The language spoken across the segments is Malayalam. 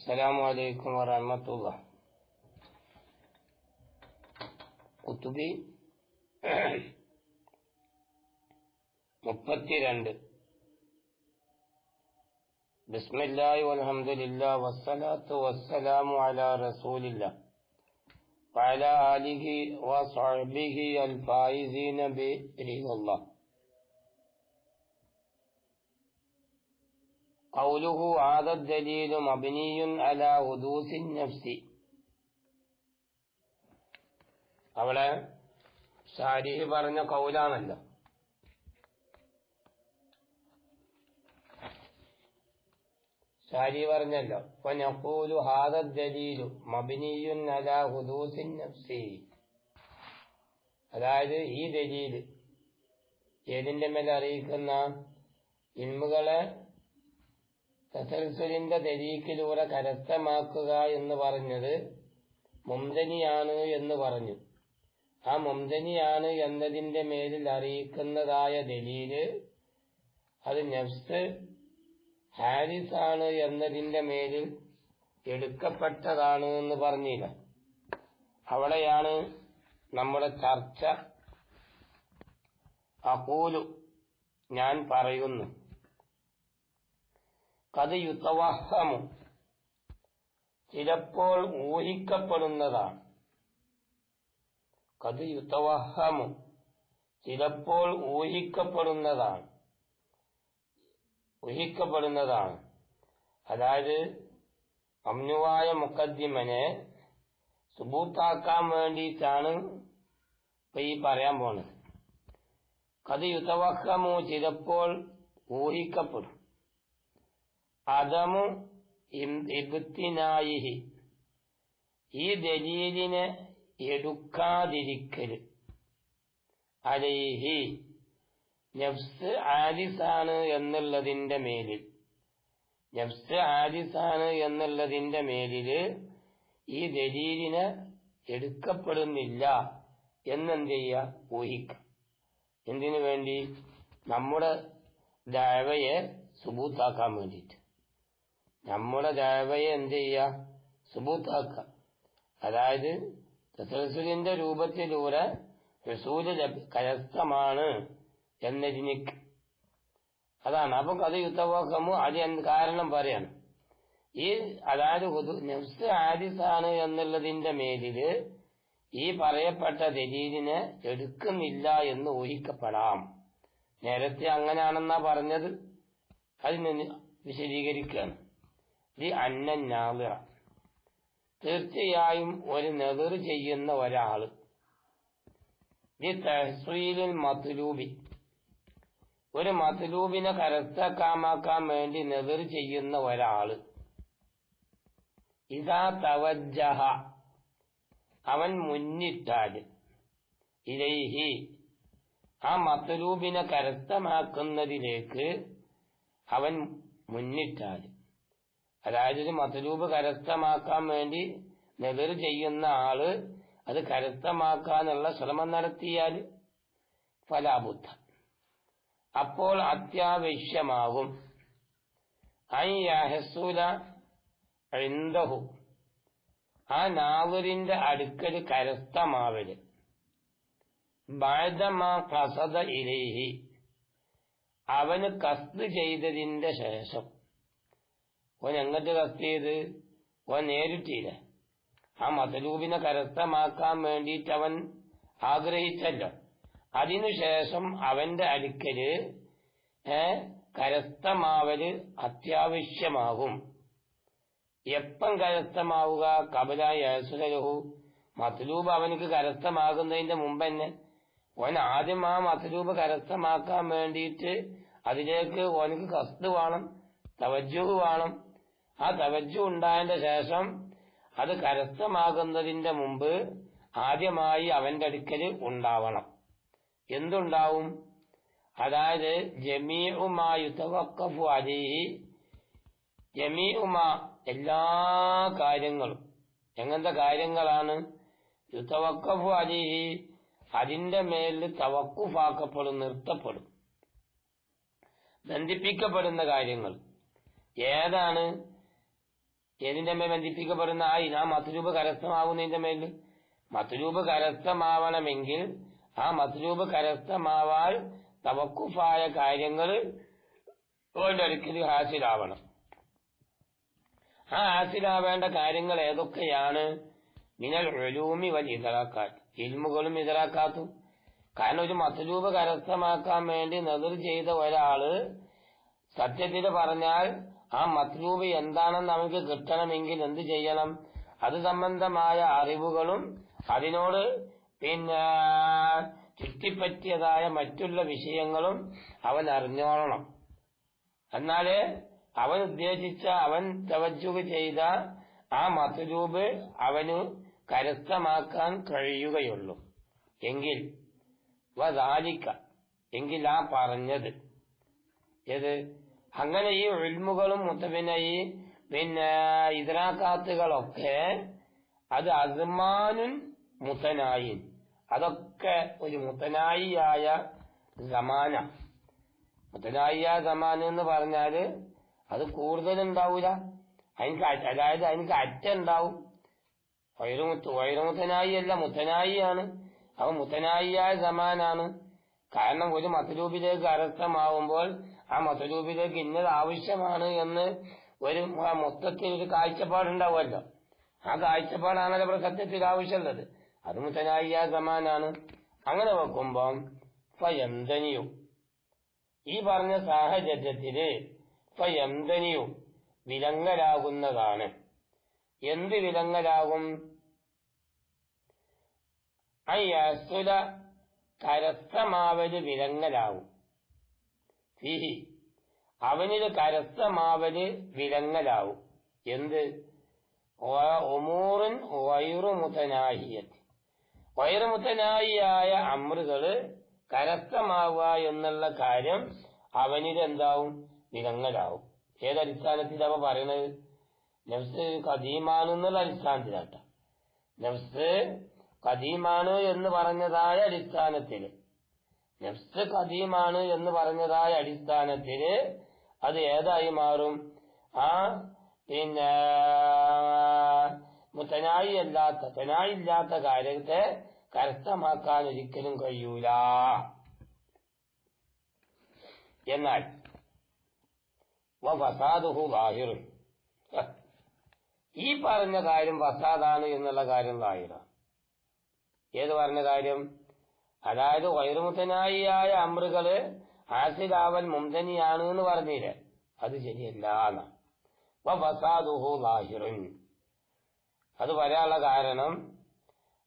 السلام عليكم ورحمة الله. குத்துபி முப்பத்தி ரெண்டு بسم الله والحمد لله والصلاة والسلام على رسول الله وعلى آله وصحبه الفائزين برضا الله قوله هذا الدليل مبني على حدوث النفس അവിടെ ഷാരിഹ് പറഞ്ഞ കൗലാണല്ലോ ഷാരി പറഞ്ഞല്ലോ ഫനഖൂലു ഹാദ ദലീലു മബ്നിയുൻ അലാ ഹുദൂസിൻ നഫ്സി അതായത് ഈ ദലീല് ഏതിന്റെ മേൽ അറിയിക്കുന്ന ഇൽമുകളെ തസൽസുലിന്റെ തെരീക്കിലൂടെ കരസ്ഥമാക്കുക എന്ന് പറഞ്ഞത് മുംതനിയാണ് എന്ന് പറഞ്ഞു. ആ മുംതനിയാണ് എന്നതിന്റെ മേലിൽ അറിയിക്കുന്നതായ ദലീൽ അത് നഫ്സ് ഹാരിസ് ആണ് എന്നതിന്റെ മേലിൽ എടുക്കപ്പെട്ടതാണ് എന്ന് പറഞ്ഞില്ല. അവിടെയാണ് നമ്മുടെ ചർച്ച. അകൂലു ഞാൻ പറയുന്നു. കത് യുദ്ധവാഹമു ചിലപ്പോൾ ഊഹിക്കപ്പെടുന്നതാണ്. കത് യുദ്ധവാഹമു ചിലപ്പോൾ ഊഹിക്കപ്പെടുന്നതാണ്. ഊഹിക്കപ്പെടുന്നതാണ്. അതായത് അമ്നുവായ മുക്കദ്ദിമനെ സുബൂത്താക്കാൻ വേണ്ടിയിട്ടാണ് ഇപ്പൊ ഈ പറയാൻ പോണത്. കത് യുദ്ധവാഹമു ചിലപ്പോൾ ഊഹിക്കപ്പെടും. അതമു ഇബത്തിനായിഹി. ഈ ദലീലിനെ എടുക്കാതിരിക്കൽ അലൈഹി. നഫ്സ് ആരിസാണ് എന്നുള്ളതിന്റെ മേലിൽ. നഫ്സ് ആരിസാണ് എന്നുള്ളതിന്റെ മേലിൽ ഈ ദലീലിനെ എടുക്കപ്പെടുന്നില്ല എന്നെന്ത് ചെയ്യുക ഊഹിക്കാം. എന്തിനു വേണ്ടി? നമ്മുടെ ദാവയെ സുബൂത്താക്കാൻ വേണ്ടിയിട്ട്. നമ്മുടെ ദാവയെ എന്ത് ചെയ്യുക? സുബൂത്താക്കുക അതായത് തസൽസുലിന്റെ രൂപത്തിലൂടെ റസൂൽ കരസ്ഥമാണ് എന്നതിനിക്ക് അതാണ്. അപ്പൊ അത് യുദ്ധവാക്കമോ അത് കാരണം പറയാണ്. ഈ അതായത് നെഫ്സ് ആദിസാണ് എന്നുള്ളതിന്റെ മേലിൽ ഈ പറയപ്പെട്ട ദലീലിനെ എടുക്കുന്നില്ല എന്ന് ഊഹിക്കപ്പെടാം. നേരത്തെ അങ്ങനെയാണെന്നാ പറഞ്ഞത്. അതിന് വിശദീകരിക്കുകയാണ് ഈ അന്നനാളിറ തീർച്ചയായും ഒരു നെതിർ ചെയ്യുന്ന ഒരാൾ ഈ തഹ്സീലിൽ മത്ലൂബി. ഒരു മത്ലൂബിനെ കരസ്ഥക്കാമാക്കാൻ വേണ്ടി നെതിർ ചെയ്യുന്ന ഒരാൾ. ഇതാ തവജ്ജഹ. അവൻ മുന്നിട്ടാൽ ഇലൈഹി. ആ മത്ലൂബിനെ കരസ്ഥമാക്കുന്നതിലേക്ക് അവൻ മുന്നിട്ടാൽ അതായത് ഒരു മത്ലൂബ് കരസ്ഥമാക്കാൻ വേണ്ടി നെതിർ ചെയ്യുന്ന ആൾ അത് കരസ്ഥമാക്കാനുള്ള ശ്രമം നടത്തിയാൽ ഫലാബുദ്ധ അപ്പോൾ അത്യാവശ്യമാകും. അയ്യാഹസൂല എന്തഹു ആ നാവുരിന്റെ അടുക്കൽ കരസ്ഥമാവൽ. ബാധമാ കസത ഇലേഹി. അവന് കസ്ത് ചെയ്തതിന്റെ ശേഷം. ഓൻ എങ്ങോട്ട് കസ്റ്റ് ചെയ്ത്? ഓൻ നേരിട്ടില്ല. ആ മതലൂബിനെ കരസ്ഥമാക്കാൻ വേണ്ടിയിട്ട് അവൻ ആഗ്രഹിച്ചല്ലോ. അതിനുശേഷം അവന്റെ അടുക്കൽ കരസ്ഥമാവൽ അത്യാവശ്യമാകും. എപ്പം കരസ്ഥമാവുക? കബല യേസുലഹു മത്ലൂബ് അവനക്ക് കരസ്ഥമാകുന്നതിന്റെ മുമ്പ് തന്നെ ഓൻ ആദ്യം ആ മത്ലൂബ് കരസ്ഥമാക്കാൻ വേണ്ടിയിട്ട് അതിലേക്ക് ഓനക്ക് കസ്ത് വേണം തവജ്ജു വേണം ആ തവജ്ജു ഉണ്ടായതിന്റെ ശേഷം അത് കരസ്ഥമാകുന്നതിന്റെ മുമ്പ് ആദ്യമായി അവന്റെ അടുക്കൽ ഉണ്ടാവണം. എന്തുണ്ടാവും? അതായത് ജമീഉമായുത്തവക്കഫു അലിഹി ജമീഉമ എല്ലാ കാര്യങ്ങളും. എങ്ങനത്തെ കാര്യങ്ങളാണ്? യുത്തവക്കഫു അലിഹി അതിന്റെ മേലിൽ തവക്കുഫാക്കപ്പെടും നിർത്തപ്പെടും. ബന്ധിപ്പിക്കപ്പെടുന്ന കാര്യങ്ങൾ. ഏതാണ്? ഏതിന്റെ മേൽ ബന്ധിപ്പിക്കപ്പെടുന്ന ആ ആ മത്തുരൂപ് കരസ്ഥമാകുന്നതിന്റെ മേൽ മത്തുരൂപ് കരസ്ഥമാവണമെങ്കിൽ ആ മത്തുരൂപ് കരസ്ഥമാവാൻ തവക്കുഫായ കാര്യങ്ങൾ ഒരിക്കൽ ഹാസിലാവണം. ആ ഹാസിലാവേണ്ട കാര്യങ്ങൾ ഏതൊക്കെയാണ്? മിനൽ ഒലൂമി വൽ ഇതറാക്കാറ്റ്. ഇൽമുകളും ഇതറാക്കാത്തും. കാരണം ഒരു മത്തുരൂപ് കരസ്ഥമാക്കാൻ വേണ്ടി നെതിർ ചെയ്ത ഒരാൾ സത്യത്തിൽ പറഞ്ഞാൽ ആ മത്ലൂബ് എന്താണെന്ന് നമുക്ക് കിട്ടണമെങ്കിൽ എന്ത് ചെയ്യണം? അത് സംബന്ധമായ അറിവുകളും അതിനോട് പിന്നെ ചുറ്റിപ്പറ്റിയതായ മറ്റുള്ള വിഷയങ്ങളും അവൻ അറിഞ്ഞോളണം. എന്നാലേ അവൻ ഉദ്ദേശിച്ച അവൻ തവജുക ചെയ്ത ആ മത്ലൂബ് അവന് കരസ്ഥമാക്കാൻ കഴിയുകയുള്ളൂ. എങ്കിൽ എങ്കിൽ ആ പറഞ്ഞത്. ഏത്? അങ്ങനെ ഈ ഉൽമുകളും പിന്നെ ഈ പിന്നെ ഇതരാക്കാത്തുകളൊക്കെ അത് അസ്മാനുൻ മുത്തനായി അതൊക്കെ ഒരു മുത്തനായിയായ സമാന. മുത്തനായിയായ സമാന എന്ന് പറഞ്ഞാൽ അത് കൂടുതലുണ്ടാവൂല. അതിന് അതായത് അതിന് അറ്റുണ്ടാവും. വൈരമുത്ത് വൈരമുത്തനായി അല്ല മുത്തനായിയാണ്. അവൻ മുത്തനായിയായ സമാനാണ്. കാരണം ഒരു മതരൂപിലേക്ക് അരസ്ഥമാവുമ്പോൾ ആ മതരൂപിലേക്ക് ഇന്നത് ആവശ്യമാണ് എന്ന് ഒരു മൊത്തത്തിൽ ഒരു കാഴ്ചപ്പാടുണ്ടാവുമല്ലോ. ആ കാഴ്ചപ്പാടാണല്ലോ ഇവിടെ സത്യത്തിൽ ആവശ്യമുള്ളത്. അത് മുത്തനായിയ സമാനാണ്. അങ്ങനെ വെക്കുമ്പം ഫയന്തനിയും ഈ പറഞ്ഞ സാഹചര്യത്തിൽ ഫയന്തനിയും വിലങ്ങലാകുന്നതാണ്. എന്ത് വിലങ്ങലാകും? അയ്യസുല കരസ്ഥമാവൽ വിലങ്ങലാവും ഫിഹി കരസ്ഥമാവൽ വിലങ്ങലാവും. എന്ത്? ഒമൂറിൻ വൈറുമുതനാഹിയത്ത് വൈറുമുതനായിയായ അമൃകൾ കരസ്ഥമാവുക എന്നുള്ള കാര്യം അവനിൽ എന്താവും? വിലങ്ങലാവും. അവ പറയണത്? നഫ്സ് കദീമാണെന്നുള്ള അടിസ്ഥാനത്തിലാട്ട. നഫ്സ് കദീമാണ് എന്ന് പറഞ്ഞതായ അടിസ്ഥാനത്തിൽ നഫ്സ് കദീമാണ് എന്ന് പറഞ്ഞതായ അടിസ്ഥാനത്തിന് അത് ഏതായി മാറും? ആ പിന്നെ മുത്തനായി അല്ലാത്ത തനായി ഇല്ലാത്ത കാര്യത്തെ കരസ്ഥമാക്കാൻ ഒരിക്കലും കഴിയൂല. എന്നാൽ ഈ പറഞ്ഞ കാര്യം ഫസാദാണ് എന്നുള്ള കാര്യം ലാഹിറ ഏത് പറഞ്ഞ കാര്യം? അതായത് വൈറുമുത്തനായിയായ അമൃകൾ ആസിലാവൽ മുംതനിയാണ് എന്ന് പറഞ്ഞില്ലേ? അത് ശരിയല്ല അത് വരാനുള്ള കാരണം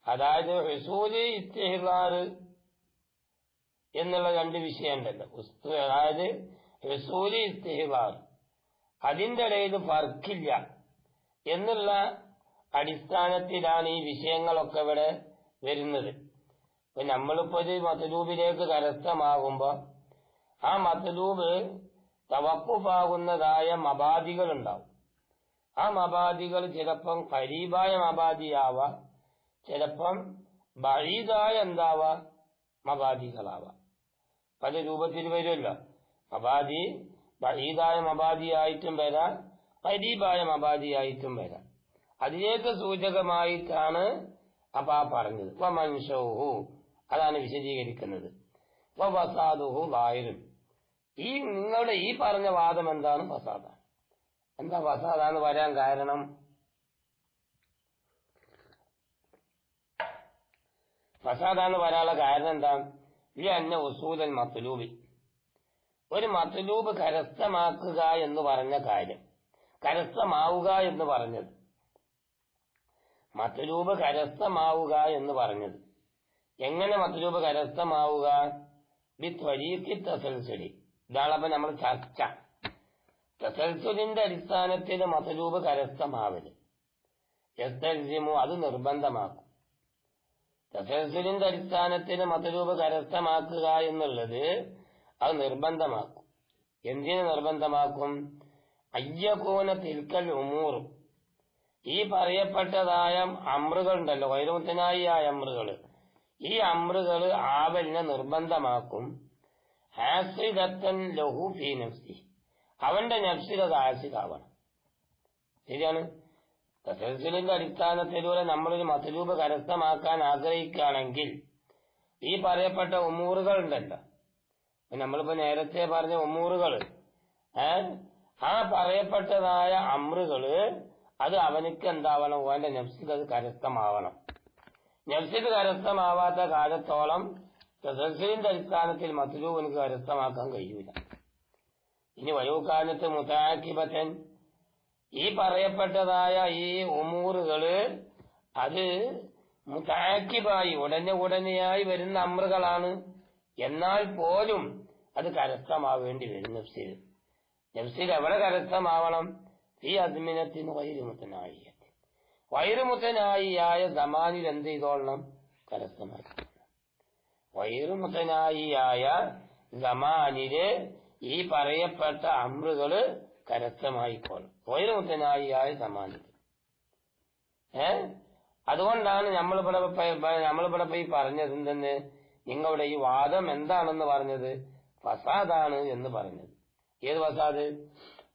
അതായത് ഹസൂൽ ഇസ്തിഹിദാറ് എന്നുള്ള രണ്ട് വിഷയമുണ്ടല്ലോ. അതായത് റസൂലി ഇസ്തിഹാർ അതിന്റെ ഇടയിൽ ഫർക്കില്ല എന്നുള്ള അടിസ്ഥാനത്തിലാണ് ഈ വിഷയങ്ങളൊക്കെ ഇവിടെ വരുന്നത്. ഇപ്പൊ നമ്മളിപ്പോ ഒരു മതലൂബിലേക്ക് കരസ്ഥമാകുമ്പോ ആ മതലൂബ് തവക്കുപാകുന്നതായ മബാദികൾ ഉണ്ടാവും ആ മബാദികൾ ചിലപ്പം കരീബായ മബാദിയാവാം ചിലപ്പം ബഴീതായ എന്താവാ മബാദികളാവാം പല രൂപത്തിൽ വരുമല്ലോ. മബാദി ബഴീതായ മബാദിയായിട്ടും വരാം കരീബായ മബാദിയായിട്ടും വരാം. അതിലേക്ക് സൂചകമായിട്ടാണ് അപ്പൊ ആ പറഞ്ഞത്. വമൻഷോഹു. അതാണ് വിശദീകരിക്കുന്നത്. ഈ നിങ്ങളുടെ ഈ പറഞ്ഞ വാദം എന്താണ്? ഫസാദ എന്താ ഫസാദാന്ന് വരാൻ കാരണം? ഫസാദാന്ന് വരാനുള്ള കാരണം എന്താ? ഈ അന്ന വസൂദൻ മത്തുലൂബി ഒരു മത്തുലൂബ് കരസ്ഥമാക്കുക എന്ന് പറഞ്ഞ കാര്യം. കരസ്ഥമാവുക എന്ന് പറഞ്ഞത്. മത്തുലൂബ് കരസ്ഥമാവുക എന്ന് പറഞ്ഞത്. എങ്ങനെ മധുരൂപ കരസ്ഥമാവുക തസൽസുലി. ഇതാണപ്പോ നമ്മൾ ചർച്ച. തസൽസുലിന്റെ അടിസ്ഥാനത്തിൽ മധുരൂപ കരസ്ഥമാവൽ എസ്തൽസിമു അത് നിർബന്ധമാക്കും. തസൽസുലിന്റെ അടിസ്ഥാനത്തിൽ മധുരൂപ കരസ്ഥമാക്കുക എന്നുള്ളത് അത് നിർബന്ധമാക്കും. എന്തിനു നിർബന്ധമാക്കും? അയ്യകോന തിൽക്കൽ ഉമൂറും ഈ പറയപ്പെട്ടതായ അമ്രുകൾ ഉണ്ടല്ലോ വൈരമുത്തനായി ആ അമ്രുകൾ ഈ അമ്രുകൾ ആവലിനെ നിർബന്ധമാക്കും. ഹാസിദത്തൻ ലഹു ഫീ നഫ്സി. അവന്റെ നഫ്സിൽ അത് ആസിദാവണം ശരിയാണ്? തസൽസിലിന്റെ അടിസ്ഥാനത്തിലൂടെ നമ്മളൊരു മതരൂപ കരസ്ഥമാക്കാൻ ആഗ്രഹിക്കുകയാണെങ്കിൽ ഈ പറയപ്പെട്ട ഉമ്മൂറുകൾ ഉണ്ടല്ലോ. നമ്മളിപ്പോ നേരത്തെ പറഞ്ഞ ഉമ്മൂറുകൾ ആ പറയപ്പെട്ടതായ അമ്രുകൾ അത് അവനക്ക് എന്താവണം? ഓന്റെ നഫ്സിൽ അത് കരസ്ഥമാവണം. നെഫ്സിൽ കരസ്ഥമാവാത്ത കാലത്തോളം തസൽസിലിന്റെ അടിസ്ഥാനത്തിൽ മത്തുലൂബിന് കരസ്ഥമാക്കാൻ കഴിയൂല. ഇനി വയോകാലത്ത് മുത്താക്കിബത്തൻ ഈ പറയപ്പെട്ടതായ ഈ ഉമൂറുകൾ അത് മുത്താക്കിബായി ഉടനെ ഉടനെയായി വരുന്ന അമ്രുകളാണ്. എന്നാൽ പോലും അത് കരസ്ഥമാവേണ്ടി വരും നഫ്സിൽ നഫ്സിൽ എവിടെ കരസ്ഥമാവണം? ഈ അദ്മിനത്തിന് വൈരുമുത്തനായി വൈരുമുത്തനായിയായ സമാനിൽ എന്ത് ചെയ്തോളണം? കരസ്ഥമാക്കി വൈറുമുത്തനായിയായ സമാനിൽ ഈ പറയപ്പെട്ട അമ്രുകൾ കരസ്ഥമായിക്കോളും. വൈറുമുത്തനായിയായ സമാനിൽ ഏ? അതുകൊണ്ടാണ് നമ്മളിവിടെ നമ്മളിവിടെ പോയി പറഞ്ഞത് എന്തെന്ന്? നിങ്ങളുടെ ഈ വാദം എന്താണെന്ന് പറഞ്ഞത്? ഫസാദാണ് എന്ന് പറഞ്ഞത്. ഏത് ഫസാദ്?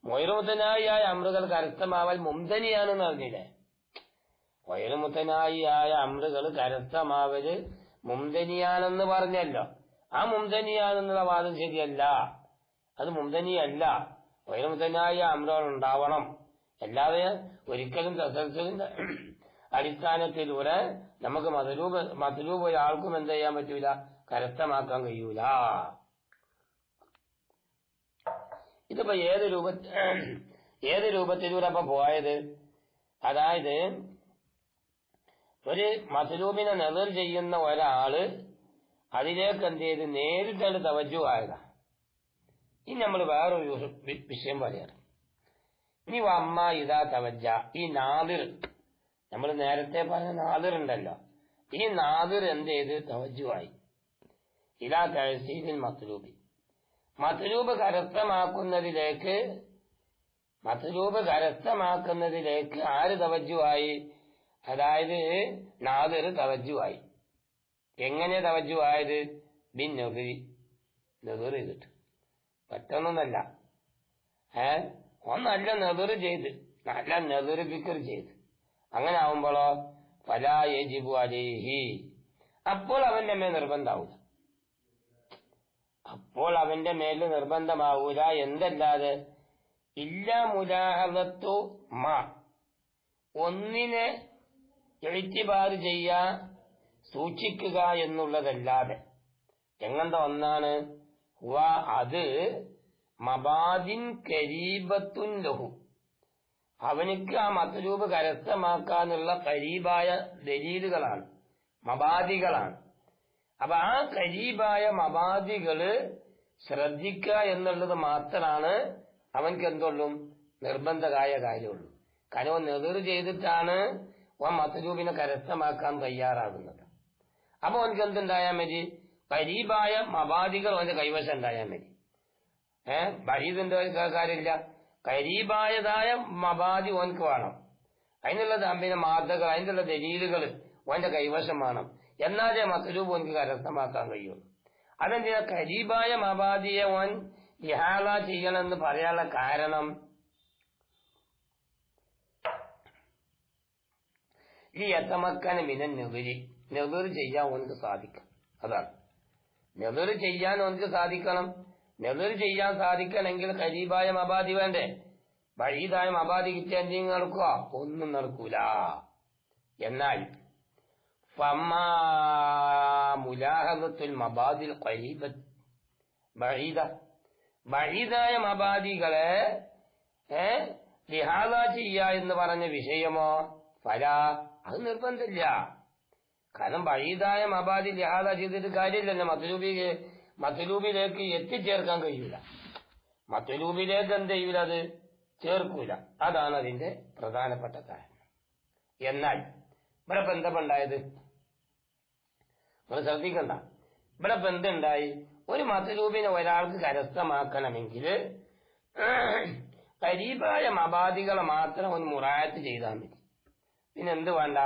വൈറുമുത്തനായിയായ അമൃതൽ കരസ്ഥമാവൽ മുംതനിയാണെന്ന് അറിഞ്ഞില്ലേ? വൈറുമുത്തനായിയായ അമ്രുകൾ കരസ്ഥമാവര് മുംതനിയാണെന്ന് പറഞ്ഞല്ലോ. ആ മുംതനിയാണെന്നുള്ള വാദം ശരിയല്ല. അത് മുംതനിയല്ല. വയലുമുത്തനായ അമ്രുകൾ ഉണ്ടാവണം. അല്ലാതെ ഒരിക്കലും തസൽസിന്റെ അടിസ്ഥാനത്തിലൂടെ നമുക്ക് മതരൂപ മതരൂപ ഒരാൾക്കും എന്ത് ചെയ്യാൻ പറ്റൂല? കരസ്ഥമാക്കാൻ കഴിയൂല. ഇതിപ്പോ ഏത് രൂപ ഏത് രൂപത്തിലൂടെ അപ്പൊ പോയത്? അതായത് ഒരു മധുരൂമിനെ നെതർ ചെയ്യുന്ന ഒരാൾ അതിലേക്ക് എന്ത് ചെയ്ത് നേരിട്ടാണ് തവജു ആയതാ. ഇനി നമ്മൾ വേറൊരു വിഷയം പറയാണ് ഇനി അമ്മ ഇതാ തവജ ഈ നാദിർ നമ്മൾ നേരത്തെ പറഞ്ഞ നാദിർ ഉണ്ടല്ലോ. ഈ നാദിർ എന്ത് ചെയ്ത്? തവജുവായി ഇതാ തഹസീലിൽ മത്ലൂബി. മത്ലൂബ് കരസ്ഥമാക്കുന്നതിലേക്ക് മത്ലൂബ് കരസ്ഥമാക്കുന്നതിലേക്ക് ആര് തവജുവായി അതായത് നാദർ തവജുവായി എങ്ങനെ തവജുവായത് ബിൻ നെഹറി നെതിർ ചെയ്തിട്ട്. പെട്ടെന്നൊന്നല്ല ഏ? ഓൻ നല്ല നെതിർ ചെയ്ത് നല്ല നെതിർ ഫിക്കർ ചെയ്ത്. അങ്ങനെ ആവുമ്പോളോ ഫലായജിബു അലേഹി. അപ്പോൾ അവന്റെ മേൽ നിർബന്ധാവൂല അപ്പോൾ അവന്റെ മേൽ നിർബന്ധമാവൂല. എന്തല്ലാതെ? ഇല്ല മുലാഹലത്തു മാ. ഒന്നിനെ എഴുത്തിബാറ് ചെയ്യാ സൂക്ഷിക്കുക എന്നുള്ളതല്ലാതെ. എങ്ങനത്തെ ഒന്നാണ്? ഹുവ അത് മബാദിൻ കരീബത്തുൻ ലഹു. അവനിക്ക് ആ മതരൂപ കരസ്ഥമാക്കാനുള്ള കരീബായ ദലീലുകളാണ് മബാദികളാണ്. അപ്പൊ ആ കരീബായ മബാദികൾ ശ്രദ്ധിക്കുക എന്നുള്ളത് മാത്രമാണ് അവൻക്ക് എന്തുള്ളൂ നിർബന്ധമായ കാര്യമുള്ളൂ. കാരണം നെതിർ ചെയ്തിട്ടാണ് ആ മധുരൂപിനെ കരസ്ഥമാക്കാൻ തയ്യാറാകുന്നത്. അപ്പൊ അവനക്ക് എന്തുണ്ടായാൽ മതി? പരീപായ മബാദികൾ അവന്റെ കൈവശം ഉണ്ടായാൽ മതി. ഏഹ് ബഹീദിന്റെ കാര്യമില്ല. കരീബായതായ മബാദി ഓൻക്ക് വേണം. അതിനുള്ള പിന്നെ മാതകൾ അതിനുള്ള ദലീലുകൾ ഓന്റെ കൈവശം വേണം. എന്നാലേ മസലൂബ് ഓനക്ക് കരസ്ഥമാക്കാൻ കഴിയുള്ളൂ അതെന്തിനാ? കരീബായ മബാദിയെ ഓൻ ഇഹാല ചെയ്യണമെന്ന് പറയാനുള്ള കാരണം ഈ എത്തമക്കന് മിനൻ നെതിരി നെതിർ ചെയ്യാൻ ഓനക്ക് സാധിക്കും. അതാണ്. നെതിർ ചെയ്യാൻ ഓനക്ക് സാധിക്കണം. നെതിർ ചെയ്യാൻ സാധിക്കണമെങ്കിൽ കരീബായ മബാദി വേണ്ടേ? വഴീതായ മബാദി കിട്ടിയ എന്തെങ്കിലും നടക്കുക. ഒന്നും നടക്കൂല. എന്നാൽ മുലാഹത്തുൽ മബാദിൽ ഖരീബത്ത് ബഴീദ ബഴീദായ മബാദികളെ ഏ ലിഹാദ ചെയ്യ എന്ന് പറഞ്ഞ വിഷയമോ? ഫല. അത് നിർബന്ധമില്ല. കാരണം വഴിതായ മബാദി ലിഹാദ ചെയ്തിട്ട് കാര്യമില്ല കാര്യമില്ലല്ലോ. മത്തുലൂബി മത്തുലൂബിലേക്ക് എത്തിച്ചേർക്കാൻ കഴിയില്ല മത്തുലൂബിലേക്ക് എന്ത് ചെയ്യൂല അത്? ചേർക്കൂല. അതാണ് അതിന്റെ പ്രധാനപ്പെട്ട കാരണം. എന്നാൽ ഇവിടെ ബന്ധമുണ്ടായത് നിങ്ങൾ ശ്രദ്ധിക്കണ്ട. ഇവിടെ ബന്ധമുണ്ടായി ഒരു മധുരൂപിനെ ഒരാൾക്ക് കരസ്ഥമാക്കണമെങ്കിൽ കരീബായ മബാദികളെ മാത്രം ഒന്ന് മുറായത്ത് ചെയ്താൽ മതി. പിന്നെ എന്ത് വേണ്ട?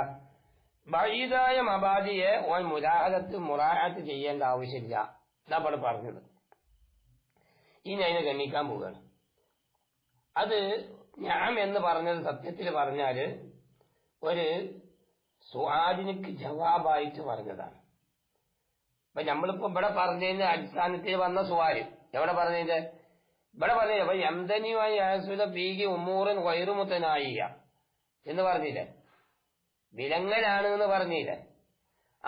ബഴീതായ മബാദിയെ ഓൻ മുരാഹത്ത് മുറാഹത്ത് ചെയ്യേണ്ട ആവശ്യമില്ല. ഇതാ ഇവിടെ പറഞ്ഞത്. ഇനി അതിനെ ഗണ്ണിക്കാൻ പോവുകയാണ്. അത് ഞാൻ എന്ന് പറഞ്ഞത് സത്യത്തിൽ പറഞ്ഞാൽ ഒരു സ്വാദിനിക്ക് ജവാബായിട്ട് പറഞ്ഞതാണ്. അപ്പൊ നമ്മളിപ്പോ ഇവിടെ പറഞ്ഞതിന്റെ അടിസ്ഥാനത്തിൽ വന്ന സുവാര് എവിടെ പറഞ്ഞതിന്റെ? ഇവിടെ പറഞ്ഞില്ല അപ്പൊ എന്തനിയുമായി ആസുല പീകി ഉമ്മൂറൻ വൈറുമുത്തനായിയ എന്ന് പറഞ്ഞില്ലേ? വിലങ്ങലാണ് എന്ന് പറഞ്ഞില്ലേ.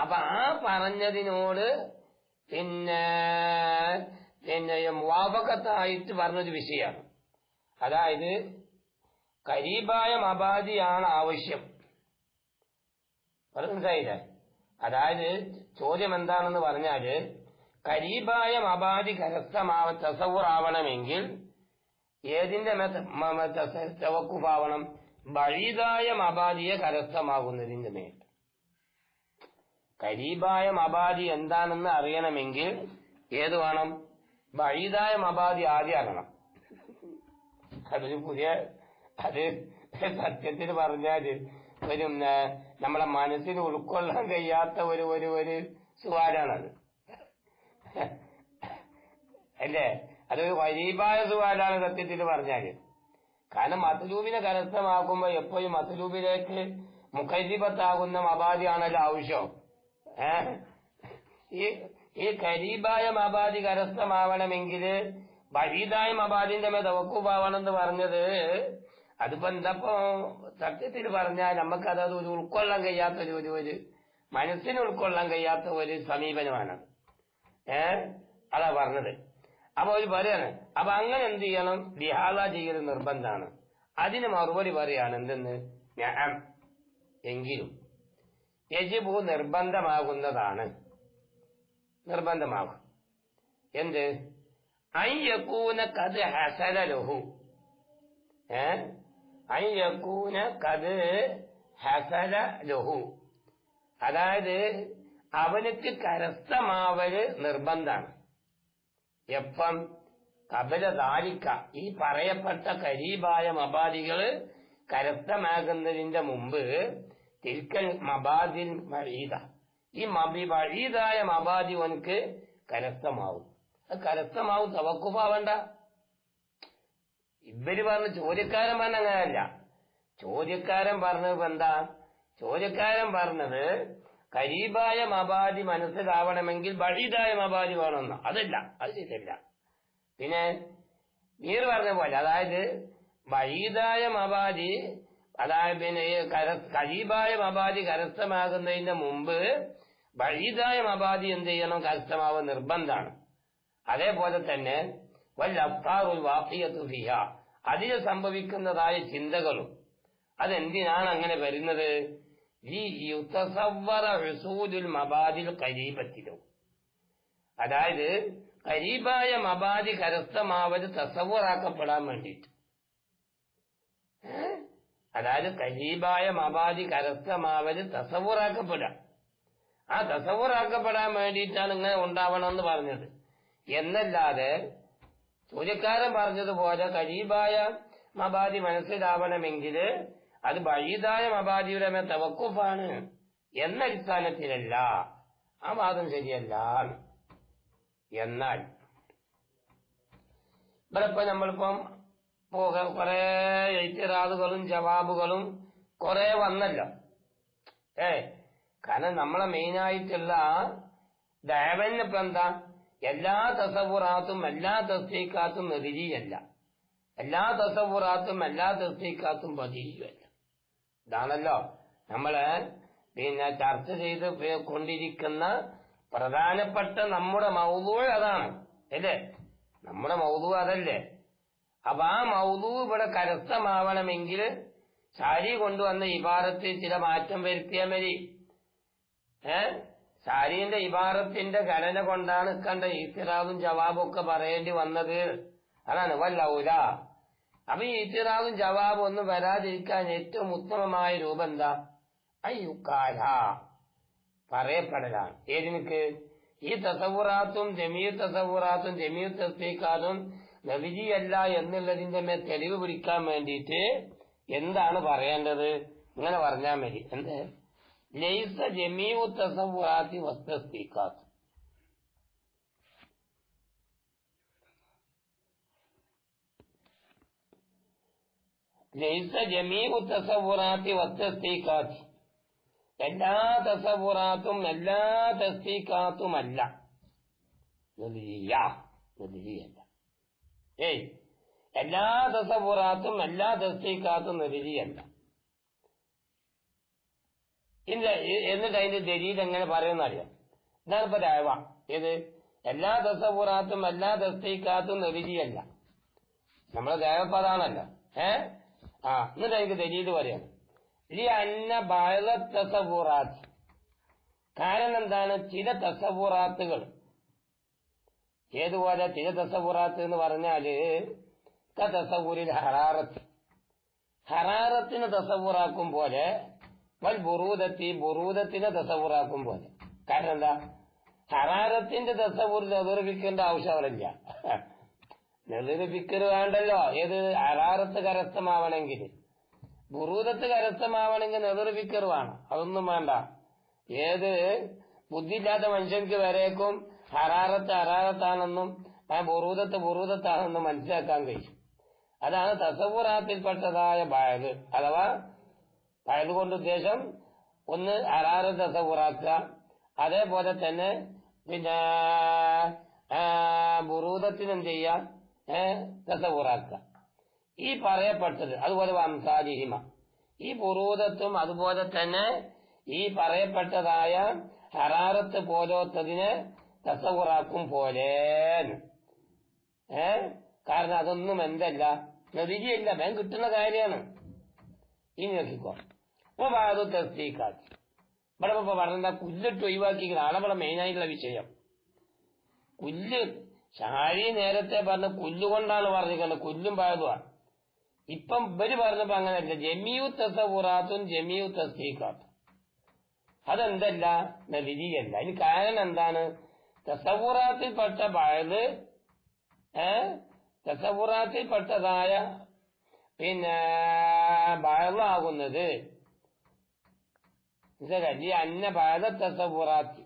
അപ്പൊ ആ പറഞ്ഞതിനോട് പിന്നെ പിന്നെ മുവാഫക്കത്തായിട്ട് പറഞ്ഞൊരു വിഷയമാണ്. അതായത് കരീബായ മബാദിയാണ് ആവശ്യം. മനസ്സിലായില്ലേ? അതായത് ചോദ്യം എന്താണെന്ന് പറഞ്ഞാൽ കരീബായ മബാദി കരസ്ഥമാവ തസവുറാവണമെങ്കിൽ ഏതിന്റെ തവക്കുപാവണം ബഴീതായ മബാദിയെ കരസ്ഥമാകുന്നതിന്റെ മേൽ. കരീബായ മബാദി എന്താണെന്ന് അറിയണമെങ്കിൽ ഏത് വേണം? ബഴീതായ മബാദി ആദ്യം അറിയണം. അതൊരു പുതിയ അത് സത്യത്തിൽ പറഞ്ഞാൽ ഒരു നമ്മളെ മനസ്സിന് ഉൾക്കൊള്ളാൻ കഴിയാത്ത ഒരു ഒരു ഒരു സുവാരാണത് അല്ലേ? അതൊരു വരീബായ സുവാരാണ് സത്യത്തിൽ പറഞ്ഞാൽ. കാരണം മത്തലൂബിനെ കരസ്ഥമാക്കുമ്പോ എപ്പോഴും മത്തലൂബിലേക്ക് മുഖരിബത്താകുന്ന മബാദിയാണല്ലോ ആവശ്യം. ഈ ഈ കരീബായ മബാദി കരസ്ഥമാവണമെങ്കിൽ ബരീതായ മബാദിന്റെ മേ തവക്കുപാവണമെന്ന് പറഞ്ഞത് അതിപ്പോ എന്താപ്പോ സത്യത്തിൽ പറഞ്ഞാൽ നമുക്കത് അത് ഒരു ഉൾക്കൊള്ളാൻ കഴിയാത്ത ഒരു ഒരു ഒരു മനസ്സിന് ഉൾക്കൊള്ളാൻ കഴിയാത്ത ഒരു സമീപനമാണ്. ഏ? അതാ പറഞ്ഞത്. അപ്പൊ ഒരു പറയാണ് അപ്പൊ അങ്ങനെ എന്ത് ചെയ്യണം? ലിഹാദ ചെയ്യൽ നിർബന്ധമാണ് അതിന് മറുപടി പറയാണ് എന്തെന്ന്? ഞാൻ എങ്കിലും യജിബു നിർബന്ധമാകുന്നതാണ്. നിർബന്ധമാകും എന്ത്? അയ്യക്കൂന കത് ഹസല ലഹു. ഏ? അയ്യക്കൂന കത് ഹസല ലഹു. അതായത് അവനക്ക് കരസ്ഥമാവൽ നിർബന്ധാണ്. എപ്പം കപില ദാരിക്ക ഈ പറയപ്പെട്ട കരീബായ മബാദികൾ കരസ്ഥമാകുന്നതിന്റെ മുമ്പ് തിൽക്കൽ മബാദിൽ വഴീത ഈ മബി വഴീതായ മബാദി അവനക്ക് കരസ്ഥമാവും. അത് കരസ്ഥമാവും തവക്കുപാവണ്ട ഇവർ പറഞ്ഞ ചോദ്യക്കാരൻ പറഞ്ഞ അങ്ങനെയല്ല ചോദ്യക്കാരൻ പറഞ്ഞത് എന്താ? ചോദ്യക്കാരൻ പറഞ്ഞത് കരീബായ മബാദി മനസ്സിലാവണമെങ്കിൽ ബഴീതായ മബാദി വേണമെന്ന് അതല്ല അത് ശരിയല്ല പിന്നെ നീർ പറഞ്ഞ പോലെ അതായത് ബഴീതായ മബാദി അതായത് പിന്നെ കരീബായ മബാദി കരസ്ഥമാകുന്നതിന് മുമ്പ് ബഴീതായ മബാദി എന്ത് ചെയ്യണം? കരസ്ഥമാവുക നിർബന്ധമാണ്. അതേപോലെ തന്നെ വല്ല അഫ്താറുൽ വാക്കിയത്തു ഫിഹ അതിൽ സംഭവിക്കുന്നതായ ചിന്തകളും. അതെന്തിനാണ് അങ്ങനെ വരുന്നത്? അതായത് കരീബായ മബാദി കരസ്ഥമാവത് തസവറാക്കപ്പെടാൻ വേണ്ടിയിട്ട്. അതായത് കരീബായ മബാദി കരസ്ഥമാവത് തസവറാക്കപ്പെടാം ആ തസവറാക്കപ്പെടാൻ വേണ്ടിയിട്ടാണ് ഇങ്ങനെ ഉണ്ടാവണമെന്ന് പറഞ്ഞത്. എന്നല്ലാതെ ചോദ്യക്കാരൻ പറഞ്ഞതുപോലെ കരീബായ മബാദി മനസ്സിലാവണമെങ്കിൽ അത് ബഴീതായ മബാദിയുടെ മേ തവക്കുഫാണ്. എന്ന അടിസ്ഥാനത്തിലല്ല. ആ വാദം ശരിയല്ല. എന്നാൽ ഇവിടെ ഇപ്പൊ നമ്മളിപ്പം കുറെ എഴുത്തിറാദുകളും ജവാബുകളും കുറെ വന്നല്ലോ. ഏ കാരണം നമ്മളെ മെയിനായിട്ടുള്ള ദേവനിപ്പം എന്താ? എല്ലാ തസവുറാത്തും എല്ലാ തസ്തീക്കാത്തും നെതിരിയല്ല എല്ലാ തസവുറാത്തും എല്ലാ തസ്തീക്കാത്തും പതിരിയല്ല ഇതാണല്ലോ. നമ്മൾ പിന്നെ ചർച്ച ചെയ്ത് കൊണ്ടിരിക്കുന്ന പ്രധാനപ്പെട്ട നമ്മുടെ മൗതു അതാണ്. അല്ലേ? നമ്മുടെ മൗതു അതല്ലേ? അപ്പൊ ആ മൗതു ഇവിടെ കരസ്ഥമാവണമെങ്കിൽ സാരി കൊണ്ടുവന്ന ഇബാറത്തിൽ ചില മാറ്റം വരുത്തിയാൽ മതി. ഏ? സാരിന്റെ ഇബാറത്തിന്റെ ഘടന കൊണ്ടാണ് കണ്ട ഈസിറാവും ജവാബും ഒക്കെ പറയേണ്ടി വന്നത്. അതാണ് വല്ലൗല. അപ്പൊ ഈ ഇത്തിറാവും ജവാബും ഒന്നും വരാതിരിക്കാൻ ഏറ്റവും ഉത്തമമായ രൂപം എന്താ? അയ്യുക്കാല പറയപ്പെടലാണ്. ഏതിനക്ക് ഈ തസവുറാത്തും ജമീർ തസവുറാത്തും ജമീർ തസ്തീക്കാതും നബിജിയല്ല എന്നുള്ളതിന്റെ മേൽ തെളിവ് പിടിക്കാൻ വേണ്ടിയിട്ട് എന്താണ് പറയേണ്ടത്? ഇങ്ങനെ പറഞ്ഞാൽ മതി. എന്ത്? ലൈസ തസവുറാത്തി വസ്തസ്തീക്കാത്ത് ലൈസ ജമീഉ തസവുറാത്തി വത്തസ്തീഖാത്തി. എല്ലാ തസവുറാത്തും എല്ലാ തസ്തീഖാത്തുമല്ല. അല്ല ഏയ് എല്ലാ തസവുറാത്തും എല്ലാ തസ്തീഖാത്തും നിർജിയല്ല ഇല്ല എന്നിട്ട് അതിന്റെ ദലീൽ എങ്ങനെ പറയുന്നറിയാം? ഇതാണ് ഇപ്പൊ രാവ ഏത്? എല്ലാ തസവുറാത്തും എല്ലാ തസ്തീഖാത്തും നിർജിയല്ല നമ്മളെ ദേവപ്പതാണല്ലോ ഏ? ആ എന്നിട്ട് എനിക്ക് ദലീൽ പറയാണ്. ഈ അന്ന ബയല തസവൂറാത്ത്. കാരണം എന്താണ്? ചില തസവൂറാത്തുകൾ. ഏതുപോലെ? ചില തസവൂറാത്ത് എന്ന് പറഞ്ഞാൽ തസവൂരിൽ ഹറാറത്ത്. ഹറാറത്തിന് തസവൂറാക്കും പോലെ വൽ ബുറൂദത്തി ബുറൂദത്തിന് തസവൂറാക്കും പോലെ. കാരണം എന്താ? ഹറാറത്തിന്റെ തസവൂർ നെതിർപ്പിക്കേണ്ട ആവശ്യം അവരില്ല. നെതിർപ്പിക്കൽ വേണ്ടല്ലോ. ഏത് അറാറത്ത് കരസ്ഥമാവണമെങ്കിൽ. ബുറൂദത്ത് കരസ്ഥമാവണമെങ്കിൽ നെതിർപ്പിക്കർ വേണം. അതൊന്നും വേണ്ട. ഏത് ബുദ്ധിയില്ലാത്ത മനുഷ്യർക്ക് വരേക്കും ഹറാറത്ത് ഹറാറത്താണെന്നും ആ ബുറൂദത്ത് ബുറൂദത്താണെന്നും മനസ്സിലാക്കാൻ കഴിയും. അതാണ് തസവുറാത്തിൽപ്പെട്ടതായ ബയത് അഥവാ ബയത് കൊണ്ട് ഉദ്ദേശം ഒന്ന് അറാറ് തസവുറാക്കുക അതേപോലെ തന്നെ പിന്നെ ബുറൂദത്തിന് ചെയ്യാം. തസവുറാക്കുക ഈ പറയപ്പെട്ടത് അതുപോലെ വംസാജിഹിമ ഈ പുറൂതത്വം അതുപോലെ തന്നെ ഈ പറയപ്പെട്ടതായ ഹറാറത്ത് പോലോത്തതിന് തസവുറാക്കും പോലെ ഏ? കാരണം അതൊന്നും എന്തല്ല നെതിരിയല്ല ബാങ്ക് കിട്ടുന്ന കാര്യമാണ്. ഇനി നോക്കിക്കോ. അപ്പൊ അത് തസ്തീക്കാക്കി ഇവിടെ ഇപ്പൊ പറഞ്ഞ കുല്ലിട്ട് ഒഴിവാക്കി നാളെ ഇവിടെ മെയിനായിട്ടുള്ള വിഷയം. കുല്ല് ഷാരി നേരത്തെ പറഞ്ഞ കുല്ലുകൊണ്ടാണ് പറഞ്ഞിരിക്കുന്നത്. കുല്ലും പായതുമാണ് ഇപ്പം ഇവർ പറഞ്ഞപ്പോ അങ്ങനെയല്ല. ജമിയു തസവുറാത്തും ജമിയു തസ്തീഖാത്തും. അതെന്തല്ല? വിധിയല്ല. അതിന് കാരണം എന്താണ്? തസവുറാത്തിൽപ്പെട്ട പഴത് ഏ? തസവുറാത്തിൽപ്പെട്ടതായ പിന്നെ പഴതാകുന്നത് അന്ന പഴത തസവുറാത്തി.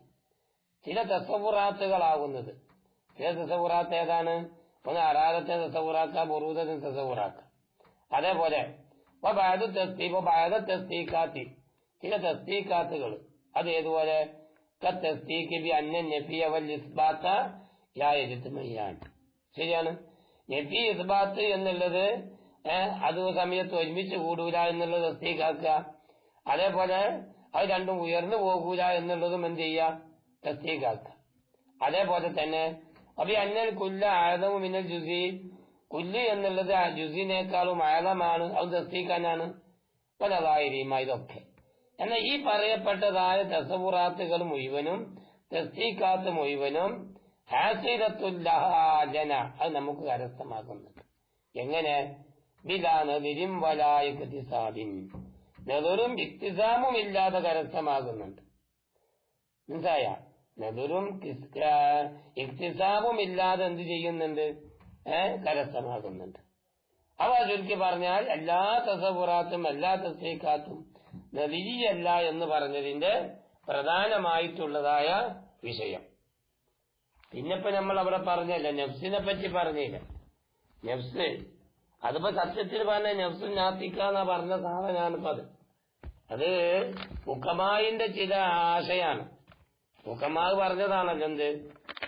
ചില തസവുറാത്തുകളാകുന്നത്. ചില തസവുറാത്ത് ഏതാണ്? ഒന്ന് അറാദത്തെ തസവുറാക്ക ബുറൂദത്തിന് തസവുറാക്ക അതേപോലെ ചില തസ്തീക്കാത്തുകൾ അത് ഏതുപോലെ? ശരിയാണ്? നഫി ഇസ്ബാത്ത് എന്നുള്ളത് അത് സമയത്ത് ഒരുമിച്ച് കൂടൂല എന്നുള്ളത് തസ്തീക്കാക്കുക അതേപോലെ അത് രണ്ടും ഉയർന്നു പോകൂല എന്നുള്ളതും എന്ത് ചെയ്യുക? തസ്തീക്കാക്കുക അതേപോലെ തന്നെ അന്നൽ കുല്ല ആഴതമു മിന്നൽ ജുസി. കുല്ല് എന്നുള്ളത് ആ ജുസിനേക്കാളും ആഴമാണ് അത് തസ്തീക്കാനാണ് പലതായിരിക്കും ഇതൊക്കെ. എന്നാൽ ഈ പറയപ്പെട്ടതായ തസവുറാത്തുകൾ മുഴുവനും തസ്തീക്കാത്ത് മുഴുവനും ഹാസിരത്തുല്ലഹാജന അത് നമുക്ക് കരസ്ഥമാക്കുന്നുണ്ട്. എങ്ങനെ? ബിലാനതിരും ഇക്തിസാമും ഇല്ലാതെ കരസ്ഥമാകുന്നുണ്ട് മനസ്സിലായ? നെതിറും ഇക്തിസാബും ഇല്ലാതെ എന്ത് ചെയ്യുന്നുണ്ട്? ഏഹ് കരസ്ഥമാകുന്നുണ്ട് അവ ചുരുക്കി പറഞ്ഞാൽ എല്ലാ തസപുറാത്തും എല്ലാ തസ്തീക്കാത്തും നദിയല്ല എന്ന് പറഞ്ഞതിന്റെ പ്രധാനമായിട്ടുള്ളതായ വിഷയം. പിന്നിപ്പോ നമ്മൾ അവിടെ പറഞ്ഞില്ല നെഫ്സിനെ പറ്റി പറഞ്ഞില്ല. നെഫ്സ് അതിപ്പോ സത്യത്തിൽ പറഞ്ഞ നെഫ്സ് നാത്തിക്കാന്നാ പറഞ്ഞ സാധനമാണിപ്പോ അത്. മുക്കമായിന്റെ ചില ആശയാണ്. മുക്കമാവ് പറഞ്ഞതാണല്ലോ എന്ത്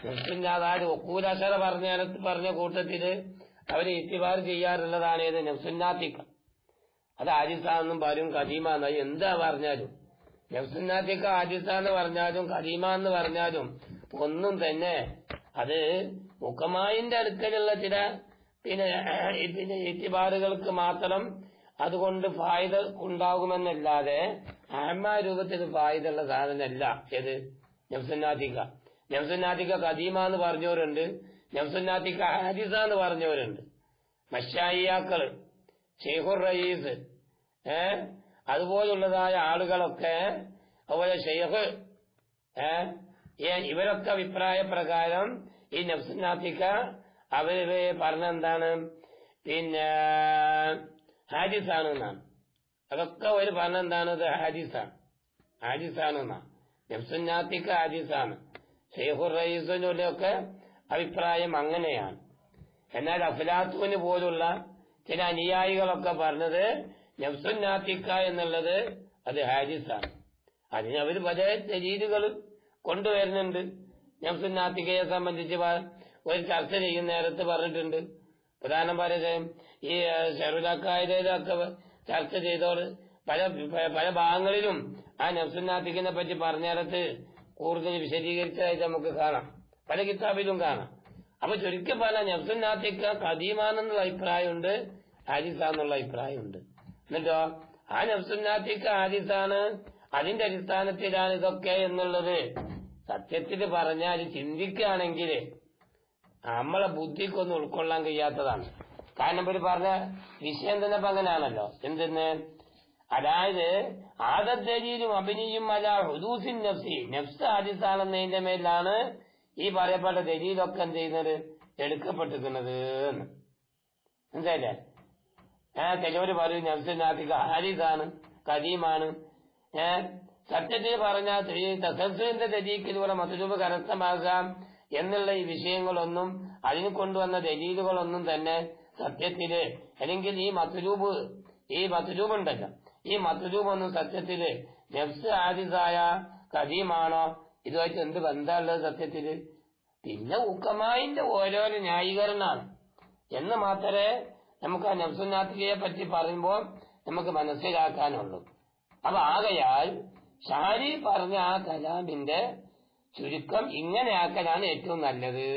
നെഫ്സില്ലാതാര് ഒക്കൂലാശര പറഞ്ഞ പറഞ്ഞ കൂട്ടത്തിൽ അവർ ഇത്തിവാർ ചെയ്യാറുള്ളതാണ് ഏത്? നെഫ്സുന്നാത്തിക്ക. അത് ആജിസ്ഥാന്നും പറയും കദീമ എന്നായി എന്താ പറഞ്ഞാലും. നെഫ്സുന്നാത്തിക്ക ആജിസ്ഥാന്ന് പറഞ്ഞാലും കദീമ എന്ന് പറഞ്ഞാലും ഒന്നും തന്നെ അത് മുക്കമായിന്റെ അടുക്കലുള്ള ചില പിന്നെ പിന്നെ ഇത്തിബാറുകൾക്ക് മാത്രം അതുകൊണ്ട് ഫായ്ദ ഉണ്ടാകുമെന്നല്ലാതെ ആത്മാ രൂപത്തിൽ ഫായ്ദ ഉള്ള സാധനമല്ല. ഏത്? നംസുന്നാത്തിക്ക നംസുന്നാത്തിക്ക കദീമ എന്ന് പറഞ്ഞവരുണ്ട്. നംസുന്നാത്തിക്ക ഹാരിസ എന്ന് പറഞ്ഞവരുണ്ട്. മഷായിയാക്കൾ ഷെയ്ഖുർ റയീസ് ഏ? അതുപോലുള്ളതായ ആളുകളൊക്കെ അതുപോലെ ഷെയ്ഖ് ഏ? ഇവരൊക്കെ അഭിപ്രായ പ്രകാരം ഈ നഫ്സുനാത്തിക്ക അവർ പറഞ്ഞെന്താണ് പിന്നെ ഹാജിസാണ് എന്നാണ് അതൊക്കെ അവർ പറഞ്ഞെന്താണ് ഇത് ഹാജിസാണ് ഹാജിസാണ് എന്നാണ് നഫ്സുനാത്തിക്ക ഹാജിസാണ് ഷെയ്ഖുർ ഒക്കെ അഭിപ്രായം അങ്ങനെയാണ്. എന്നാൽ അഫ്ലാത്തുവിന് പോലുള്ള ചില അനുയായികളൊക്കെ പറഞ്ഞത് നഫ്സുന്നാത്തിക്ക എന്നുള്ളത് അത് ഹാരിസാണ്. അതിനവർ പല രീതികൾ കൊണ്ടുവരുന്നുണ്ട്. നഫ്സുന്നാത്തിക്കയെ സംബന്ധിച്ച് ഒരു ചർച്ച ചെയ്യുന്ന നേരത്ത് പറഞ്ഞിട്ടുണ്ട്. പ്രധാനം പറയുന്നത് ഈ ഷെറുലക്കായതൊക്കെ ചർച്ച ചെയ്തോട് പല പല ഭാഗങ്ങളിലും ആ നഫ്സുന്നാത്തിക്കിനെ പറ്റി പറഞ്ഞിടത്ത് കൂടുതൽ വിശദീകരിച്ചതായിട്ട് നമുക്ക് കാണാം. പല കിതാബിലും കാണാം. അപ്പൊ ചുരുക്കി പറഞ്ഞ നഫ്സുന്നാത്തിക്ക കദീമാണെന്നുള്ള അഭിപ്രായമുണ്ട് ഹാരിസാന്നുള്ള അഭിപ്രായമുണ്ട്. എന്നിട്ടോ ആ നഫ്സുന്നാത്തിക്ക ഹാരിസാണ് അതിന്റെ അടിസ്ഥാനത്തിലാണ് ഇതൊക്കെ എന്നുള്ളത് സത്യത്തിൽ പറഞ്ഞാൽ ചിന്തിക്കുകയാണെങ്കിൽ നമ്മളെ ബുദ്ധിക്കൊന്നും ഉൾക്കൊള്ളാൻ കഴിയാത്തതാണ്. കാരണം ഇവർ പറഞ്ഞ വിഷയം തന്നെ ഇപ്പൊ അങ്ങനെയാണല്ലോ. എന്തെന്ന്? അതായത് ആദത്തരിയിലും അഭിനയും അല്ല ഹുദൂസിൻ നഫ്സി. നഫ്സ് ആദിസാണെന്നതിന്റെ മേലാണ് ഈ പറയപ്പെട്ട ദലീലൊക്കെ എന്ത് ചെയ്യുന്നത്? എടുക്കപ്പെട്ടിരിക്കുന്നത് മനസ്സിലായില്ലേ? ഏഹ് ചിലവര് പറയും നഫ്സിനാത്തിക്ക് ഹാരിസാണ് കദീമാണ് ഏ സത്യത്തിൽ പറഞ്ഞ ഈ തസസ്സിന്റെ ദലീക്കിലൂടെ മധുരൂപ് കരസ്ഥമാകാം എന്നുള്ള ഈ വിഷയങ്ങളൊന്നും അതിന് കൊണ്ടുവന്ന ദലീലുകളൊന്നും തന്നെ സത്യത്തിൽ അല്ലെങ്കിൽ ഈ മധുരൂപ് ഈ മധുരൂപ് ഉണ്ടല്ലോ ഈ മധുരൂപൊന്നും സത്യത്തിൽ നഫ്സ് ആദിസായ കഥീമാണോ ഇതുമായിട്ട് എന്ത് ബന്ധമുള്ളത് സത്യത്തിൽ? പിന്നെ ഉക്കമായിന്റെ ഓരോരോ ന്യായീകരണമാണ്. എന്ന് മാത്രമേ നമുക്ക് ആ നഫ്സുനാത്തികയെ പറ്റി പറയുമ്പോൾ നമുക്ക് മനസ്സിലാക്കാനുള്ളൂ. അപ്പൊ ആകയാൽ ഷാരി പറഞ്ഞ ആ കലാമിന്റെ ചുരുക്കം ഇങ്ങനെ ആക്കലാണ് ഏറ്റവും നല്ലത്.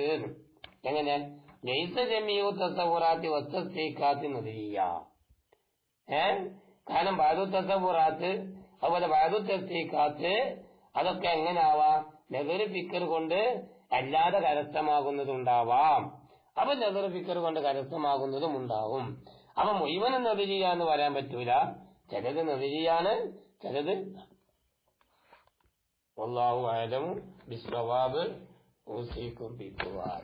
എങ്ങനെ? ലൈസ ജമിയു തസവുറാത്തി വസ്തീക്കാത്തി നദിയ. ഏ? കാരണം ബാദു തസവുറാത്ത് അതുപോലെ ബാദു തസ്തീക്കാത്ത് അതൊക്കെ എങ്ങനാവാ നെതിർ ഫിക്കർ കൊണ്ട് അല്ലാതെ കരസ്ഥമാകുന്നതുണ്ടാവാം അപ്പൊ നെതിർ ഫിക്കർ കൊണ്ട് കരസ്ഥമാകുന്നതും ഉണ്ടാവും അപ്പൊ മുഴുവനും നെതിരിയ എന്ന് പറയാൻ പറ്റൂല ചിലത് നെതിരിയാണ് ചിലത് والله أعلم بالصواب أوصيكم بالدعاء